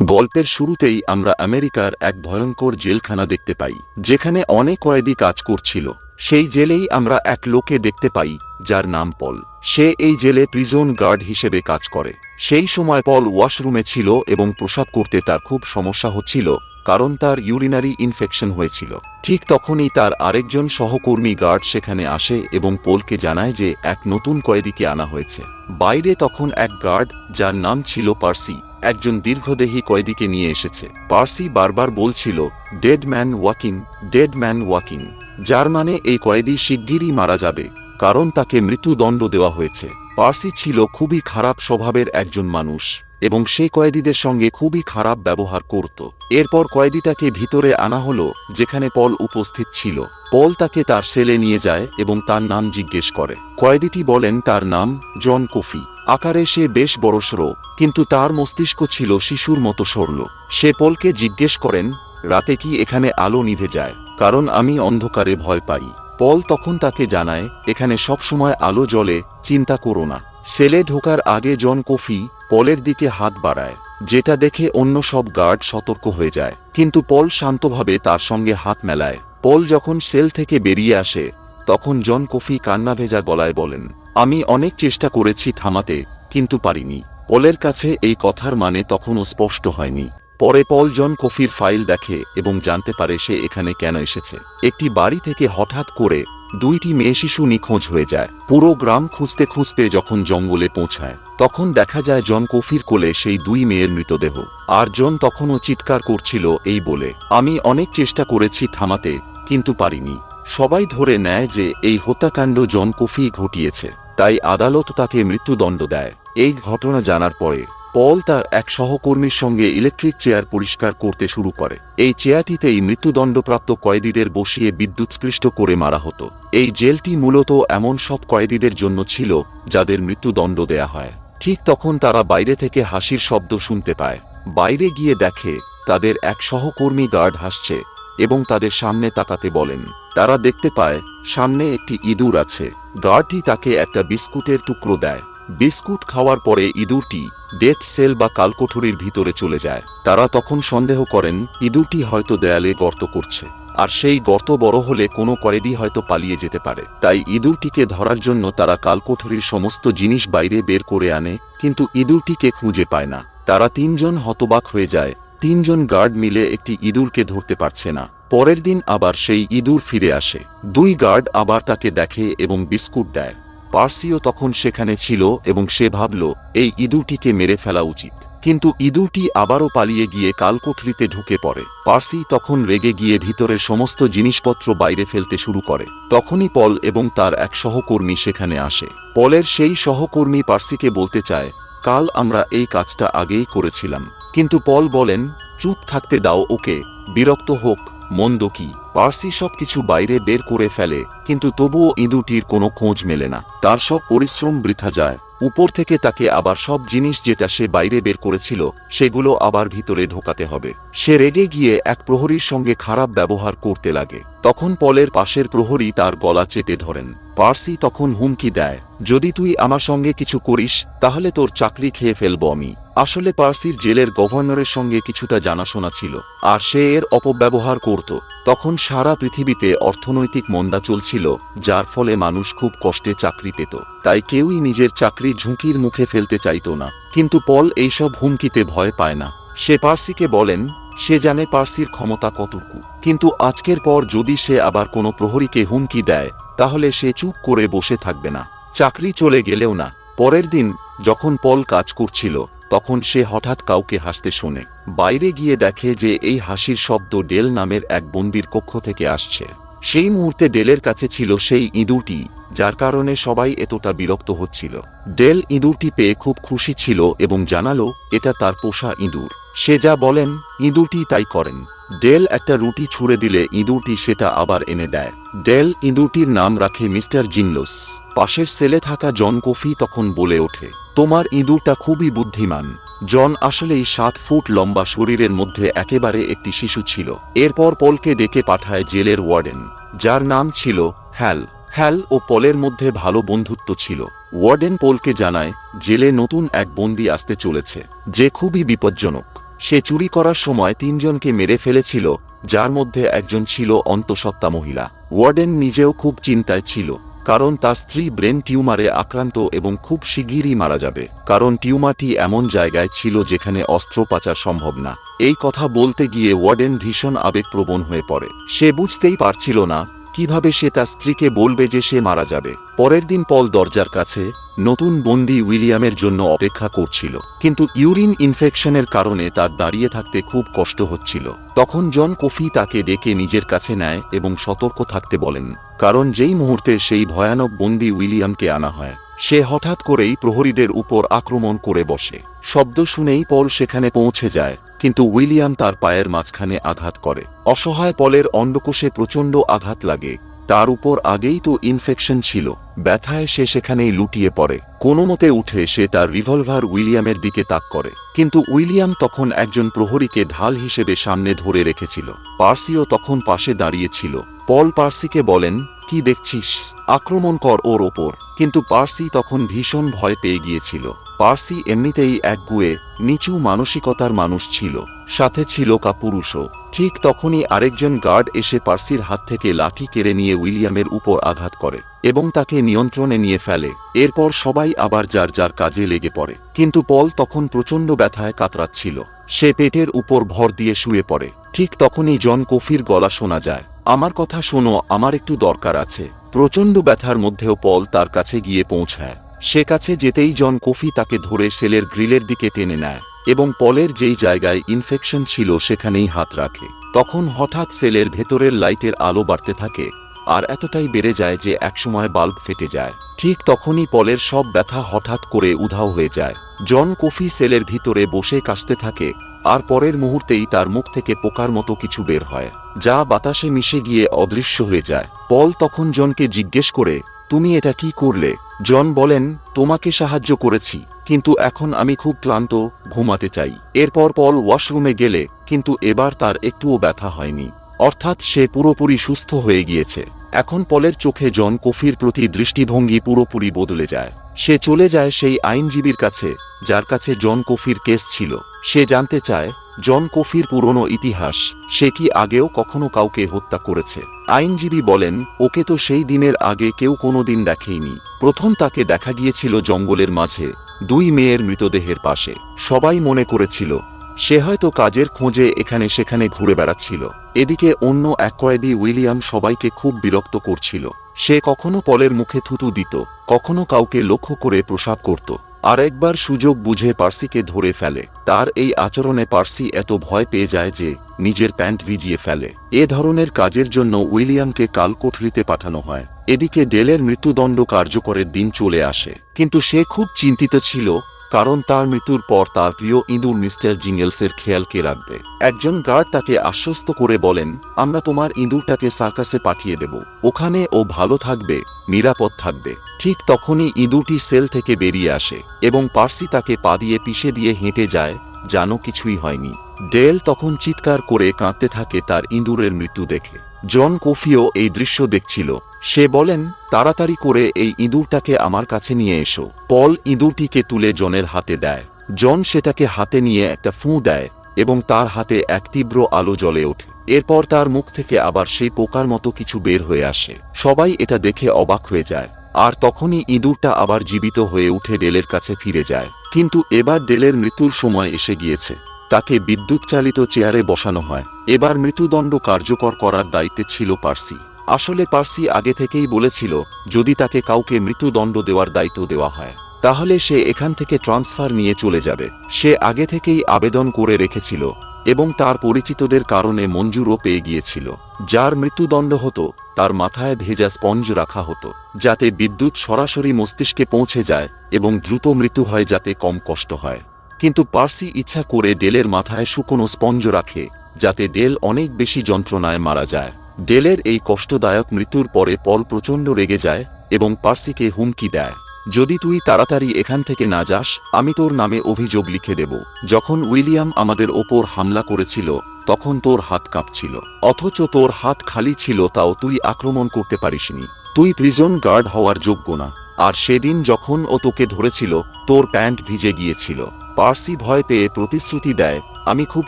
গল্পের শুরুতেই আমরা আমেরিকার এক ভয়ঙ্কর জেলখানা দেখতে পাই, যেখানে অনেক কয়েদি কাজ করছিল। সেই জেলেই আমরা এক লোকে দেখতে পাই, যার নাম পল। সে এই জেলে প্রিজন গার্ড হিসেবে কাজ করে। সেই সময় পল ওয়াশরুমে ছিল এবং প্রসাব করতে তার খুব সমস্যা হচ্ছিল, কারণ তার ইউরিনারি ইনফেকশন হয়েছিল। ঠিক তখনই তার আরেকজন সহকর্মী গার্ড সেখানে আসে এবং পোলকে জানায় যে এক নতুন কয়েদিকে আনা হয়েছে। বাইরে তখন এক গার্ড, যার নাম ছিল পার্সি। একজন দীর্ঘদেহী কয়েদিকে নিয়ে এসেছে। পার্সি বারবার বলছিল dead man walking dead man walking যার মানে এই কয়েদি শিগগিরই মারা যাবে, কারণ তাকে মৃত্যুদণ্ড দেওয়া হয়েছে। পার্সি ছিল খুবই খারাপ স্বভাবের একজন মানুষ, এবং সে কয়েদিদের সঙ্গে খুবই খারাপ ব্যবহার করত। এরপর কয়েদিটাকে ভিতরে আনা হল, যেখানে পল উপস্থিত ছিল। পল তাকে তার সেলে নিয়ে যায় এবং তার নাম জিজ্ঞেস করে। কয়েদিটি বলেন, তার নাম জন কফি। আকারে সে বেশ বড়সড়, কিন্তু তার মস্তিষ্ক ছিল শিশুর মতো সরল। সে পলকে জিজ্ঞেস করেন, রাতে কি এখানে আলো নিভে যায়? কারণ আমি অন্ধকারে ভয় পাই। পল তখন তাকে জানায়, এখানে সবসময় আলো জ্বলে, চিন্তা করো না। সেলে ঢোকার আগে জন কফি পলের দিকে হাত বাড়ায়, যেটা দেখে অন্য সব গার্ড সতর্ক হয়ে যায়। কিন্তু পল শান্তভাবে তার সঙ্গে হাত মেলায়। পল যখন সেল থেকে বেরিয়ে আসে, তখন জন কফি কান্না ভেজা গলায় বলেন আমি অনেক চেষ্টা করেছি থামাতে, কিন্তু পারিনি। পলের কাছে এই কথার মানে তখনও স্পষ্ট হয়নি। পরে পল জন কফির ফাইল দেখে এবং জানতে পারে সে এখানে কেন এসেছে। একটি বাড়ি থেকে হঠাৎ করে দুইটি মেয়ে শিশু নিখোঁজ হয়ে যায়। পুরো গ্রাম খুঁজতে খুঁজতে যখন জঙ্গলে পৌঁছায়, তখন দেখা যায় জন কফির কোলে সেই দুই মেয়ের মৃতদেহ। আর জন তখনও চিৎকার করছিল এই বলে, আমি অনেক চেষ্টা করেছি থামাতে, কিন্তু পারিনি। সবাই ধরে নেয় যে এই হত্যাকাণ্ড জন কফি ঘটিয়েছে। তাই আদালত তাকে মৃত্যুদণ্ড দেয়। এই ঘটনা জানার পরে, পল তার এক সহকর্মীর সঙ্গে ইলেকট্রিক চেয়ার পরিষ্কার করতে শুরু করে। এই চেয়ারটিতেই মৃত্যুদণ্ডপ্রাপ্ত কয়েদিদের বসিয়ে বিদ্যুৎস্পৃষ্ট করে মারা হতো। এই জেলটি মূলত এমন সব কয়েদিদের জন্য ছিল, যাদের মৃত্যুদণ্ড দেয়া হয়। ঠিক তখন তারা বাইরে থেকে হাসির শব্দ শুনতে পায়। বাইরে গিয়ে দেখে, তাদের এক সহকর্মী গার্ড হাসছে এবং তাদের সামনে তাকাতে বলেন। তারা দেখতে পায়, সামনে একটি ইঁদুর আছে। গার্ডটি তাকে একটা বিস্কুটের টুকরো দেয়। বিস্কুট খাওয়ার পরে ইঁদুরটি ডেথ সেল বা কালকোঠরির ভিতরে চলে যায়। তারা তখন সন্দেহ করেন ইঁদুরটি হয়তো দেয়ালে গর্ত করছে। আর সেই গর্ত বড় হলে কোনো কয়েদি হয়তো পালিয়ে যেতে পারে। তাই ইঁদুরটিকে ধরার জন্য তারা কালকোঠরির সমস্ত জিনিস বাইরে বের করে আনে, কিন্তু ইঁদুরটিকে খুঁজে পায় না। তারা তিনজন হতবাক হয়ে যায় তিনজন গার্ড মিলে একটি ইঁদুরকে ধরতে পারছে না। পরের দিন আবার সেই ইঁদুর ফিরে আসে। দুই গার্ড আবার তাকে দেখে এবং বিস্কুট দেয়। পার্সিও তখন সেখানে ছিল এবং সে ভাবল, এই ইঁদুরটিকে মেরে ফেলা উচিত। কিন্তু ইঁদুরটি আবারও পালিয়ে গিয়ে কালকোঠরিতে ঢুকে পড়ে। পার্সি তখন রেগে গিয়ে ভিতরের সমস্ত জিনিসপত্র বাইরে ফেলতে শুরু করে। তখনই পল এবং তার এক সহকর্মী সেখানে আসে। পলের সেই সহকর্মী পার্সিকে বলতে চায়, কাল আমরা এই কাজটা আগেই করেছিলাম। কিন্তু পল বলেন, চুপ থাকতে দাও ওকে, বিরক্ত হোক, মন্দ কি? পার্সি সবকিছু বাইরে বের করে ফেলে, কিন্তু তবুও ইঁদুটির কোনো খোঁজ মেলে না। তার সব পরিশ্রম বৃথা যায়। উপর থেকে তাকে আবার সব জিনিস যেটা সে বাইরে বের করেছিল, সেগুলো আবার ভিতরে ঢোকাতে হবে। সে রেগে গিয়ে এক প্রহরীর সঙ্গে খারাপ ব্যবহার করতে লাগে। তখন পলের পাশের প্রহরী তার গলা চেপে ধরেন, পার্সি তখন হুমকি দেয়, যদি তুই আমার সঙ্গে কিছু করিস, তাহলে তোর চাকরি খেয়ে ফেলব আমি। আসলে পার্সির জেলের গভর্নরের সঙ্গে কিছুটা জানাশোনা ছিল, আর সে এর অপব্যবহার করত। তখন সারা পৃথিবীতে অর্থনৈতিক মন্দা চলছিল, যার ফলে মানুষ খুব কষ্টে চাকরি পেত, তাই কেউই নিজের চাকরি ঝুঁকির মুখে ফেলতে চাইত না। কিন্তু পল এইসব হুমকিতে ভয় পায় না। সে পার্সিকে বলেন সে জানে পার্সির ক্ষমতা কতটুকু। কিন্তু আজকের পর যদি সে আবার কোনো প্রহরীকে হুমকি দেয়, তাহলে সে চুপ করে বসে থাকবে না। চাকরি চলে গেলেও না। পরের দিন যখন পল কাজ করছিল, তখন সে হঠাৎ কাউকে হাসতে শোনে। বাইরে গিয়ে দেখে যে এই হাসির শব্দ ডেল নামের এক বন্দির কক্ষ থেকে আসছে। সেই মুহূর্তে ডেলের কাছে ছিল সেই ইঁদুরটি, যার কারণে সবাই এতটা বিরক্ত হচ্ছিল। ডেল ইঁদুরটি পেয়ে খুব খুশি ছিল এবং জানালো, এটা তার পোষা ইঁদুর। সে যা বলেন, ইঁদুরটি তাই করেন। ডেল একটা রুটি ছুঁড়ে দিলে ইঁদুরটি সেটা আবার এনে দেয়। ডেল ইঁদুরটির নাম রাখে মিস্টার জিনলোস। পাশের সেলে থাকা জন কফি তখন বলে ওঠে, তোমার ইঁদুরটা খুবই বুদ্ধিমান। জন আসলেই সাত ফুট লম্বা শরীরের মধ্যে একেবারে একটি শিশু ছিল। এরপর পলকে ডেকে পাঠায় জেলের ওয়ার্ডেন, যার নাম ছিল হ্যাল। হ্যাল ও পলের মধ্যে ভালো বন্ধুত্ব ছিল। ওয়ার্ডেন পোলকে জানায়, জেলে নতুন এক বন্দি আসতে চলেছে, যে খুবই বিপজ্জনক। সে চুরি করার সময় তিনজনকে মেরে ফেলেছিল, যার মধ্যে একজন ছিল অন্তঃসত্ত্বা মহিলা। ওয়ার্ডেন নিজেও খুব চিন্তায় ছিল। কারণ তার স্ত্রী ব্রেন টিউমারে আক্রান্ত এবং খুব শিগগিরই মারা যাবে, কারণ টিউমারটি এমন জায়গায় ছিল যেখানে অস্ত্রোপাচার সম্ভব না। এই কথা বলতে গিয়ে ওয়ার্ডেন ভীষণ আবেগপ্রবণ হয়ে পড়ে। সে বুঝতেই পারছিল না, কীভাবে সে তার স্ত্রীকে বলবে যে সে মারা যাবে। পরের দিন পল দরজার কাছে নতুন বন্দি উইলিয়ামের জন্য অপেক্ষা করছিল। কিন্তু ইউরিন ইনফেকশনের কারণে তার দাঁড়িয়ে থাকতে খুব কষ্ট হচ্ছিল। তখন জন কফি তাকে ডেকে নিজের কাছে নেয় এবং সতর্ক থাকতে বলেন, কারণ যেই মুহূর্তে সেই ভয়ানক বন্দি উইলিয়ামকে আনা হয়, সে হঠাৎ করেই প্রহরীদের উপর আক্রমণ করে বসে। শব্দ শুনেই পল সেখানে পৌঁছে যায়, কিন্তু উইলিয়াম তার পায়ের মাঝখানে আঘাত করে। অসহায় পলের অন্ডকোষে প্রচণ্ড আঘাত লাগে। তার উপর আগেই তো ইনফেকশন ছিল। ব্যথায় সে সেখানেই লুটিয়ে পড়ে। কোনো মতে উঠে সে তার রিভলভার উইলিয়ামের দিকে তাক করে। কিন্তু উইলিয়াম তখন একজন প্রহরীকে ঢাল হিসেবে সামনে ধরে রেখেছিল। পার্সিও তখন পাশে দাঁড়িয়েছিল। পল পার্সিকে বলেন, কি দেখছিস? আক্রমণ কর ওর ওপর। কিন্তু পার্সি তখন ভীষণ ভয় পেয়ে গিয়েছিল। পার্সি এমনিতেই একগুয়ে নিচু মানসিকতার মানুষ ছিল, সাথে ছিল কাপুরুষও। ঠিক তখনই আরেকজন গার্ড এসে পার্সির হাত থেকে লাঠি কেড়ে নিয়ে উইলিয়ামের উপর আঘাত করে এবং তাকে নিয়ন্ত্রণে নিয়ে ফেলে। এরপর সবাই আবার যার যার কাজে লেগে পড়ে। কিন্তু পল তখন প্রচণ্ড ব্যথায় কাতরাচ্ছিল। সে পেটের উপর ভর দিয়ে শুয়ে পড়ে। ঠিক তখনই জন কফির গলা শোনা যায়, আমার কথা শোনো, আমার একটু দরকার আছে। প্রচণ্ড ব্যথার মধ্যেও পল তার কাছে গিয়ে পৌঁছায়। সে কাছে যেতেই জন কফি তাকে ধরে সেলের গ্রিলের দিকে টেনে নেয় এবং পলের যেই জায়গায় ইনফেকশন ছিল সেখানেই হাত রাখে। তখন হঠাৎ সেলের ভেতরের লাইটের আলো বাড়তে থাকে আর এতটাই বেড়ে যায় যে একসময় বাল্ব ফেটে যায়। ঠিক তখনই পলের সব ব্যথা হঠাৎ করে উধাও হয়ে যায়। জন কফি সেলের ভিতরে বসে কাশতে থাকে আর পরের মুহূর্তেই তার মুখ থেকে পোকার মতো কিছু বের হয়, যা বাতাসে মিশে গিয়ে অদৃশ্য হয়ে যায়। পল তখন জনকে জিজ্ঞেস করে তুমি এটা কি করলে? জন বলেন, তোমাকে সাহায্য করেছি, কিন্তু এখন আমি খুব ক্লান্ত, ঘুমাতে চাই। এরপর পল ওয়াশরুমে গেলে, কিন্তু এবার তার একটুও ব্যথা হয়নি। অর্থাৎ সে পুরোপুরি সুস্থ হয়ে গিয়েছে। এখন পলের চোখে জন কফির প্রতি দৃষ্টিভঙ্গি পুরোপুরি বদলে যায়। সে চলে যায় সেই আইনজীবীর কাছে, যার কাছে জন কফির কেস ছিল। সে জানতে চায় জন কফির পুরনো ইতিহাস, সে কি আগেও কখনো কাউকে হত্যা করেছে? আইনজীবী বলেন, ওকে তো সেই দিনের আগে কেউ কোনো দিন দেখেইনি। প্রথম তাকে দেখা গিয়েছিল জঙ্গলের মাঝে, দুই মেয়ের মৃতদেহের পাশে। সবাই মনে করেছিল, সে হয়তো কাজের খোঁজে এখানে সেখানে ঘুরে বেড়াচ্ছিল। এদিকে অন্য এক কয়েদি উইলিয়াম সবাইকে খুব বিরক্ত করছিল। সে কখনো পলের মুখে থুতু দিত, কখনো কাউকে লক্ষ্য করে প্রসাব করত। আর একবার সুযোগ বুঝে পার্সিকে ধরে ফেলে। তার এই আচরণে পার্সি এত ভয় পেয়ে যায় যে, নিজের প্যান্ট ভিজিয়ে ফেলে। এ ধরনের কাজের জন্য উইলিয়ামকে কালকোঠরিতে পাঠানো হয়। এদিকে ডেলের মৃত্যুদণ্ড কার্যকরের দিন চলে আসে। কিন্তু সে খুব চিন্তিত ছিল কারণ তার মৃত্যুর পর তার প্রিয় ইঁদুর মিস্টার জিঙ্গেলসের খেয়ালকে রাখবে? একজন গার্ড তাকে আশ্বস্ত করে বলেন, আমরা তোমার ইঁদুরটাকে সার্কাসে পাঠিয়ে দেব। ওখানে ও ভালো থাকবে, নিরাপদ থাকবে। ঠিক তখনই ইঁদুরটি সেল থেকে বেরিয়ে আসে এবং পার্সি তাকে পা দিয়ে পিষে দিয়ে হেঁটে যায় জানো কিছুই হয়নি। ডেল তখন চিৎকার করে কাঁদতে থাকে তার ইঁদুরের মৃত্যু দেখে। জন কফিও এই দৃশ্য দেখছিল। সে বলেন, তাড়াতাড়ি করে এই ইঁদুরটাকে আমার কাছে নিয়ে এসো। পল ইঁদুরটিকে তুলে জনের হাতে দেয়। জন সেটাকে হাতে নিয়ে একটা ফুঁ দেয় এবং তার হাতে এক তীব্র আলো জ্বলে ওঠে। এরপর তার মুখ থেকে আবার সেই পোকার মতো কিছু বের হয়ে আসে। সবাই এটা দেখে অবাক হয়ে যায়। আর তখনই ইঁদুরটা আবার জীবিত হয়ে উঠে ডেলের কাছে ফিরে যায়। কিন্তু এবার ডেলের মৃত্যুর সময় এসে গিয়েছে। তাকে বিদ্যুৎ চালিত চেয়ারে বসানো হয়। এবার মৃত্যুদণ্ড কার্যকর করার দায়িত্বে ছিল পার্সি। আসলে পার্সি আগে থেকেই বলেছিল, যদি তাকে কাউকে মৃত্যুদণ্ড দেওয়ার দায়িত্ব দেওয়া হয়, তাহলে সে এখান থেকে ট্রান্সফার নিয়ে চলে যাবে। সে আগে থেকেই আবেদন করে রেখেছিল এবং তার পরিচিতদের কারণে মঞ্জুরও পেয়ে গিয়েছিল। যার মৃত্যুদণ্ড হতো, তার মাথায় ভেজা স্পঞ্জ রাখা হতো, যাতে বিদ্যুৎ সরাসরি মস্তিষ্কে পৌঁছে যায় এবং দ্রুত মৃত্যু হয় যাতে কম কষ্ট হয়। কিন্তু পার্সি ইচ্ছা করে ডেলের মাথায় শুকনো স্পঞ্জ রাখে, যাতে ডেল অনেক বেশি যন্ত্রণায় মারা যায়। ডেলের এই কষ্টদায়ক মৃত্যুর পরে পল প্রচণ্ড রেগে যায় এবং পার্সিকে হুমকি দেয়। যদি তুই তাড়াতাড়ি এখান থেকে না যাস, আমি তোর নামে অভিযোগ লিখে দেব। যখন উইলিয়াম আমাদের ওপর হামলা করেছিল, তখন তোর হাত কাঁপছিল। অথচ তোর হাত খালি ছিল তাও তুই আক্রমণ করতে পারিসনি। তুই প্রিজন গার্ড হওয়ার যোগ্য না। আর সেদিন যখন ও তোকে ধরেছিল, তোর প্যান্ট ভিজে গিয়েছিল। পার্সি ভয় পেয়ে প্রতিশ্রুতি দেয় আমি খুব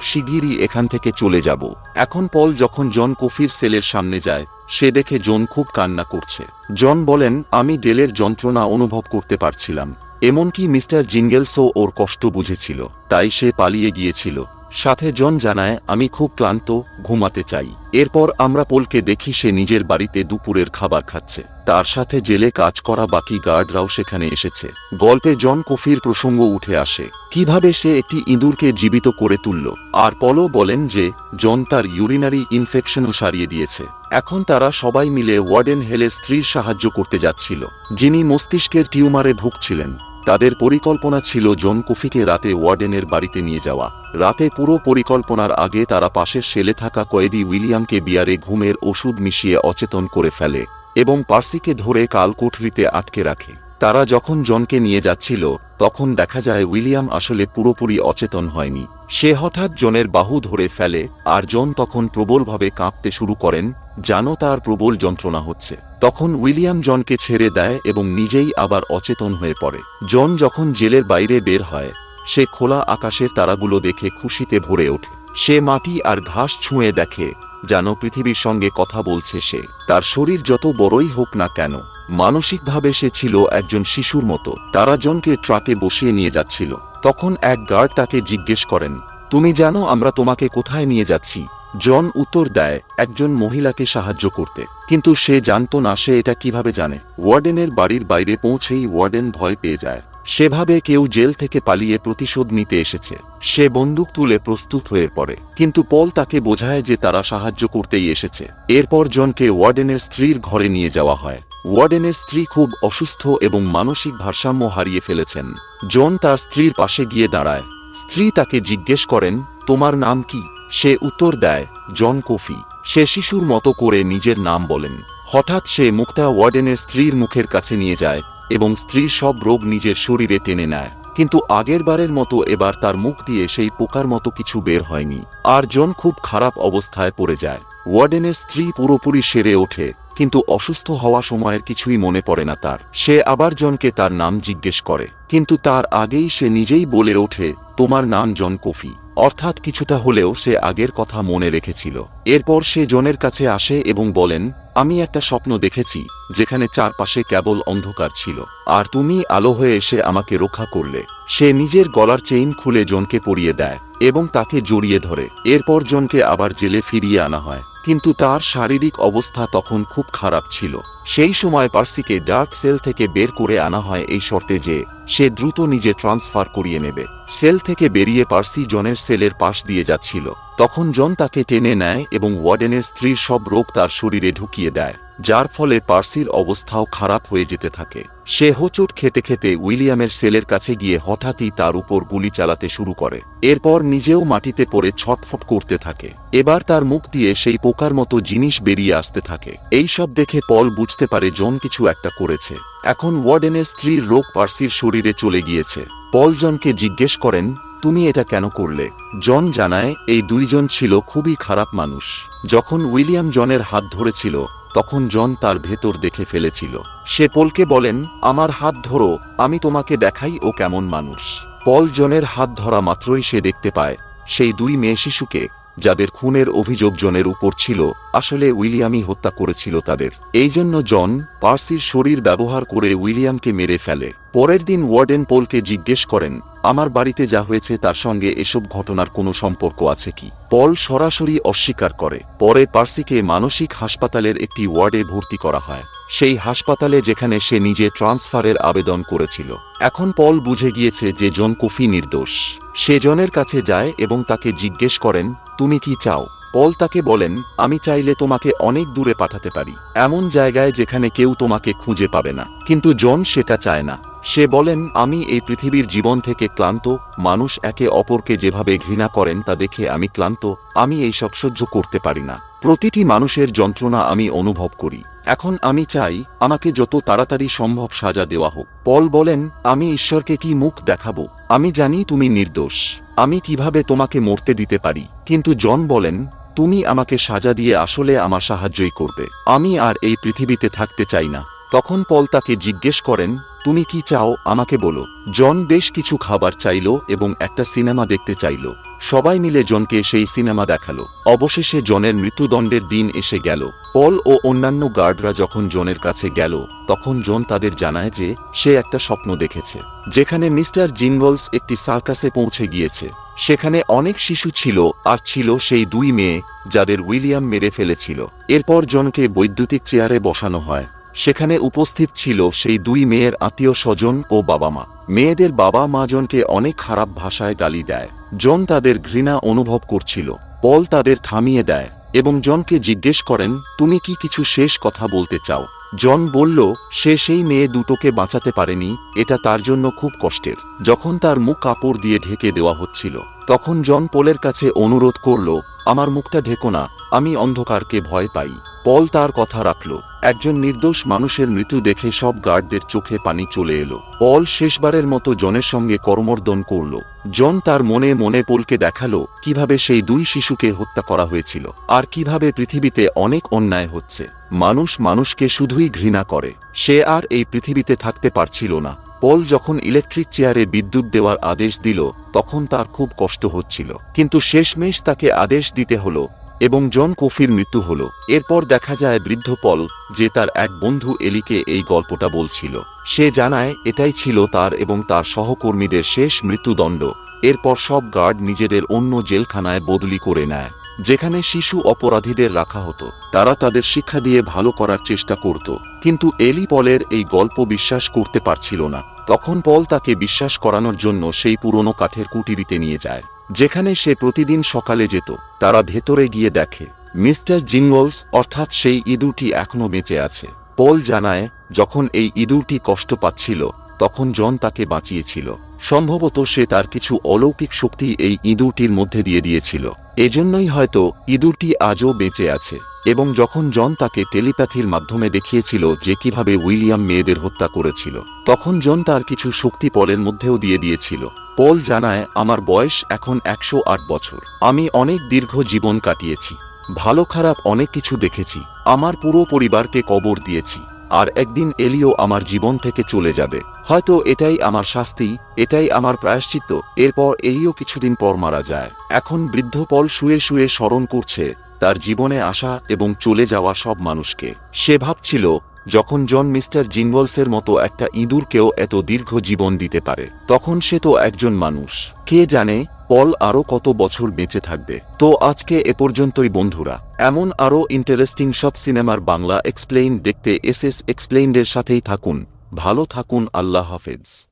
শিগগিরই এখান থেকে চলে যাব। এখন পল যখন জন কফির সেলের সামনে যায়, সে দেখে জন খুব কান্না করছে। জন বলেন, আমি ডেলের যন্ত্রণা অনুভব করতে পারছিলাম। এমনকি মিস্টার জিঙ্গেলসও ওর কষ্ট বুঝেছিল, তাই সে পালিয়ে গিয়েছিল। সাথে জন জানায়, আমি খুব ক্লান্ত, ঘুমাতে চাই। এরপর আমরা পোলকে দেখি সে নিজের বাড়িতে দুপুরের খাবার খাচ্ছে। তার সাথে জেলে কাজ করা বাকি গার্ডরাও সেখানে এসেছে। গল্পে জন কফির প্রসঙ্গ উঠে আসে, কীভাবে সে একটি ইঁদুরকে জীবিত করে তুলল? আর পলও বলেন যে, জন তার ইউরিনারি ইনফেকশনও সারিয়ে দিয়েছে। এখন তারা সবাই মিলে ওয়ার্ডেন হেলের স্ত্রীর সাহায্য করতে যাচ্ছিল, যিনি মস্তিষ্কের টিউমারে ভুগছিলেন। তাদের পরিকল্পনা ছিল জন কুফিকে রাতে ওয়ার্ডেনের বাড়িতে নিয়ে যাওয়া। রাতে পুরো পরিকল্পনার আগে তারা পাশের সেলে থাকা কয়েদি উইলিয়ামকে বিয়ারে ঘুমের ওষুধ মিশিয়ে অচেতন করে ফেলে এবং পার্সিকে ধরে কাল কোঠরিতে আটকে রাখে। তারা যখন জনকে নিয়ে যাচ্ছিল, তখন দেখা যায় উইলিয়াম আসলে পুরোপুরি অচেতন হয়নি। সে হঠাৎ জনের বাহু ধরে ফেলে, আর জন তখন প্রবলভাবে কাঁপতে শুরু করেন, জানো তার প্রবল যন্ত্রণা হচ্ছে। তখন উইলিয়াম জনকে ছেড়ে দেয় এবং নিজেই আবার অচেতন হয়ে পড়ে। জন যখন জেলের বাইরে বের হয়, সে খোলা আকাশের তারাগুলো দেখে খুশিতে ভরে ওঠে। সে মাটি আর ঘাস ছুঁয়ে দেখে, যেন পৃথিবীর সঙ্গে কথা বলছে সে। তার শরীর যত বড়ই হোক না কেন, মানসিকভাবে সে ছিল একজন শিশুর মতো। তারা জনকে ট্রাকে বসিয়ে নিয়ে যাচ্ছিল। তখন এক গার্ড তাকে জিজ্ঞেস করেন, তুমি জানো আমরা তোমাকে কোথায় নিয়ে যাচ্ছি? জন উত্তর দেয়, একজন মহিলাকে সাহায্য করতে। কিন্তু সে জানত না সে এটা কীভাবে জানে। ওয়ার্ডেনের বাড়ির বাইরে পৌঁছেই ওয়ার্ডেন ভয় পেয়ে যায়। সেভাবে কেউ জেল থেকে পালিয়ে প্রতিশোধ নিতে এসেছে। সে বন্দুক তুলে প্রস্তুত হয়ে পড়ে। কিন্তু পল তাকে বোঝায় যে তারা সাহায্য করতেই এসেছে। এরপর জনকে ওয়ার্ডেনের স্ত্রীর ঘরে নিয়ে যাওয়া হয়। ওয়ার্ডেনের স্ত্রী খুব অসুস্থ এবং মানসিক ভারসাম্য হারিয়ে ফেলেছেন। জন তার স্ত্রীর পাশে গিয়ে দাঁড়ায়। স্ত্রী তাকে জিজ্ঞেস করেন, তোমার নাম কি? সে উত্তর দেয়, জন কফি। সে শিশুর মতো করে নিজের নাম বলেন। হঠাৎ সে মুখটা ওয়ার্ডেনের স্ত্রীর মুখের কাছে নিয়ে যায় এবং স্ত্রীর সব রোগ নিজের শরীরে টেনে নেয়। কিন্তু আগের বারের মতো এবার তার মুখ দিয়ে সেই পোকার মতো কিছু বের হয়নি। আর জন খুব খারাপ অবস্থায় পড়ে যায়। ওয়ার্ডেনের স্ত্রী পুরোপুরি সেরে ওঠে, কিন্তু অসুস্থ হওয়া সময়ের কিছুই মনে পড়ে না তার। সে আবার জনকে তার নাম জিজ্ঞেস করে, কিন্তু তার আগেই সে নিজেই বলে ওঠে তোমার নাম জন কফি। অর্থাৎ কিছুটা হলেও সে আগের কথা মনে রেখেছিল। এরপর সে জনের কাছে আসে এবং বলেন, আমি একটা স্বপ্ন দেখেছি, যেখানে চারপাশে কেবল অন্ধকার ছিল। আর তুমি আলো হয়ে এসে আমাকে রক্ষা করলে। সে নিজের গলার চেইন খুলে জনকে পরিয়ে দেয় এবং তাকে জড়িয়ে ধরে। এরপর জনকে আবার জেলে ফিরিয়ে আনা হয়। কিন্তু তার শারীরিক অবস্থা তখন খুব খারাপ ছিল। সেই সময় পার্সিকে ডার্ক সেল থেকে বের করে আনা হয় এই শর্তে যে, সে দ্রুত নিজে ট্রান্সফার করিয়ে নেবে। সেল থেকে বেরিয়ে পার্সি জনের সেলের পাশ দিয়ে যাচ্ছিল। তখন জন তাকে টেনে নেয় এবং ওয়ার্ডেনের স্ত্রীর সব রোগ তার শরীরে ঢুকিয়ে দেয়। যার ফলে পার্সির অবস্থাও খারাপ হয়ে যেতে থাকে। সে হোঁচট খেতে খেতে উইলিয়ামের সেলের কাছে গিয়ে হঠাৎই তার উপর গুলি চালাতে শুরু করে। এরপর নিজেও মাটিতে পড়ে ছটফট করতে থাকে। এবার তার মুখ দিয়ে সেই পোকার মতো জিনিস বেরিয়ে আসতে থাকে। এই সব দেখে পল বুঝতে পারে জন কিছু একটা করেছে। এখন ওয়ার্ডেনের স্ত্রীর রোগ পার্সির শরীরে চলে গিয়েছে। পল জনকে জিজ্ঞেস করেন, তুমি এটা কেন করলে? জন জানায়, এই দুইজন ছিল খুবই খারাপ মানুষ। যখন উইলিয়াম জনের হাত ধরেছিল তখন জন তার ভেতর দেখে ফেলেছিল। সে পলকে বলেন, আমার হাত ধরো, আমি তোমাকে দেখাই ও কেমন মানুষ। পল জনের হাত ধরা মাত্রই সে দেখতে পায়, সেই দুই মেয়ে শিশুকে, যাদের খুনের অভিযোগ জনের উপর ছিল, আসলে উইলিয়ামই হত্যা করেছিল তাদের। এই জন্য জন পার্সির শরীর ব্যবহার করে উইলিয়ামকে মেরে ফেলে। পরের দিন ওয়ার্ডেন পোলকে জিজ্ঞেস করেন আমার বাড়িতে যা হয়েছে তার সঙ্গে এসব ঘটনার কোনো সম্পর্ক আছে কি? পল সরাসরি অস্বীকার করে। পরে পার্সিকে মানসিক হাসপাতালের একটি ওয়ার্ডে ভর্তি করা হয়। সেই হাসপাতালে যেখানে সে নিজে ট্রান্সফারের আবেদন করেছিল। এখন পল বুঝে গিয়েছে যে জন কফি নির্দোষ। সে জনের কাছে যায় এবং তাকে জিজ্ঞেস করেন, তুমি কি চাও? পল তাকে বলেন, আমি চাইলে তোমাকে অনেক দূরে পাঠাতে পারি। এমন জায়গায় যেখানে কেউ তোমাকে খুঁজে পাবে না। কিন্তু জন সেটা চায় না। সে বলেন, আমি এই পৃথিবীর জীবন থেকে ক্লান্ত, মানুষ একে অপরকে যেভাবে ঘৃণা করেন তা দেখে আমি ক্লান্ত, আমি এইসব সহ্য করতে পারি না। প্রতিটি মানুষের যন্ত্রণা আমি অনুভব করি। এখন আমি চাই, আমাকে যত তাড়াতাড়ি সম্ভব সাজা দেওয়া হোক। পল বলেন, আমি ঈশ্বরকে কি মুখ দেখাবো? আমি জানি তুমি নির্দোষ। আমি কীভাবে তোমাকে মরতে দিতে পারি? কিন্তু জন বলেন, তুমি আমাকে সাজা দিয়ে আসলে আমার সাহায্যই করবে। আমি আর এই পৃথিবীতে থাকতে চাই না। তখন পল তাকে জিজ্ঞেস করেন তুমি কি চাও আমাকে বলো। জন বেশ কিছু খাবার চাইল এবং একটা সিনেমা দেখতে চাইল। সবাই মিলে জনকে সেই সিনেমা দেখাল। অবশেষে জনের মৃত্যুদণ্ডের দিন এসে গেল। পল ও অন্যান্য গার্ডরা যখন জনের কাছে গেল, তখন জন তাদের জানায় যে সে একটা স্বপ্ন দেখেছে, যেখানে মিস্টার জিনগলস একটি সার্কাসে পৌঁছে গিয়েছে। সেখানে অনেক শিশু ছিল আর ছিল সেই দুই মেয়ে, যাদের উইলিয়াম মেরে ফেলেছিল। এরপর জনকে বৈদ্যুতিক চেয়ারে বসানো হয়। সেখানে উপস্থিত ছিল সেই দুই মেয়ের আত্মীয় স্বজন ও বাবা মা। মেয়েদের বাবা মা জনকে অনেক খারাপ ভাষায় গালি দেয়। জন তাদের ঘৃণা অনুভব করছিল। পল তাদের থামিয়ে দেয় এবং জনকে জিজ্ঞেস করেন, তুমি কি কিছু শেষ কথা বলতে চাও? জন বলল, সে সেই মেয়ে দুটোকে বাঁচাতে পারেনি, এটা তার জন্য খুব কষ্টের। যখন তার মুখ কাপড় দিয়ে ঢেকে দেওয়া হচ্ছিল, তখন জন পোলের কাছে অনুরোধ করল, আমার মুখটা ঢেকো না, আমি অন্ধকারকে ভয় পাই। পল তার কথা রাখল। একজন নির্দোষ মানুষের মৃত্যু দেখে সব গার্ডদের চোখে পানি চলে এলো। পল শেষবারের মতো জনের সঙ্গে করমর্দন করল। জন তার মনে মনে পোলকে দেখাল কীভাবে সেই দুই শিশুকে হত্যা করা হয়েছিল আর কীভাবে পৃথিবীতে অনেক অন্যায় হচ্ছে। মানুষ মানুষকে শুধুই ঘৃণা করে। সে আর এই পৃথিবীতে থাকতে পারছিল না। পল যখন ইলেকট্রিক চেয়ারে বিদ্যুৎ দেওয়ার আদেশ দিল, তখন তার খুব কষ্ট হচ্ছিল। কিন্তু শেষমেশ তাকে আদেশ দিতে হলো এবং জন কোফির মৃত্যু হল। এরপর দেখা যায় বৃদ্ধ পল, যে তার এক বন্ধু এলিকে এই গল্পটা বলছিল। সে জানায়, এটাই ছিল তার এবং তার সহকর্মীদের শেষ মৃত্যুদণ্ড। এরপর সব গার্ড নিজেদের অন্য জেলখানায় বদলি করে নেয়, যেখানে শিশু অপরাধীদের রাখা হতো। তারা তাদের শিক্ষা দিয়ে ভালো করার চেষ্টা করত। কিন্তু এলি পলের এই গল্প বিশ্বাস করতে পারছিল না। তখন পল তাকে বিশ্বাস করানোর জন্য সেই পুরনো কাঠের কুটিরিতে নিয়ে যায়। যেখানে সে প্রতিদিন সকালে যেত, তারা ভেতরে গিয়ে দেখে, মিস্টার জিঙ্গলস অর্থাৎ সেই ইঁদুরটি এখনও বেঁচে আছে। পল জানায়, যখন এই ইঁদুরটি কষ্ট পাচ্ছিল, তখন জন তাকে বাঁচিয়েছিল। সম্ভবত সে তার কিছু অলৌকিক শক্তি এই ইঁদুরটির মধ্যে দিয়ে দিয়েছিল। এজন্যই হয়তো ইঁদুরটি আজও বেঁচে আছে, এবং যখন জন তাকে টেলিপ্যাথির মাধ্যমে দেখিয়েছিল যে কীভাবে উইলিয়াম মেয়েদের হত্যা করেছিল, তখন জন তার কিছু শক্তি পলের মধ্যেও দিয়ে দিয়েছিল। পল জানায়, আমার বয়স এখন একশো আট বছর। আমি অনেক দীর্ঘ জীবন কাটিয়েছি। ভালো খারাপ অনেক কিছু দেখেছি। আমার পুরো পরিবারকে কবর দিয়েছি। আর একদিন এলিও আমার জীবন থেকে চলে যাবে। হয়তো এটাই আমার শাস্তি, এটাই আমার প্রায়শ্চিত্ত। এরপর এলিও কিছুদিন পর মারা যায়। এখন বৃদ্ধ পল শুয়ে শুয়ে স্মরণ করছে তার জীবনে আসা এবং চলে যাওয়া সব মানুষকে। সে ভাবছিল, যখন জন মিস্টার জিনভলসের মতো একটা ইঁদুরকেও এত দীর্ঘ জীবন দিতে পারে, তখন সে তো একজন মানুষ। কে জানে পল আরও কত বছর বেঁচে থাকবে? তো আজকে এ পর্যন্তই বন্ধুরা। এমন আরও ইন্টারেস্টিং সব সিনেমার বাংলা এক্সপ্লেইন দেখতে এস এস এক্সপ্লেইনদের সাথেই থাকুন। ভালো থাকুন, আল্লাহ হাফেজ।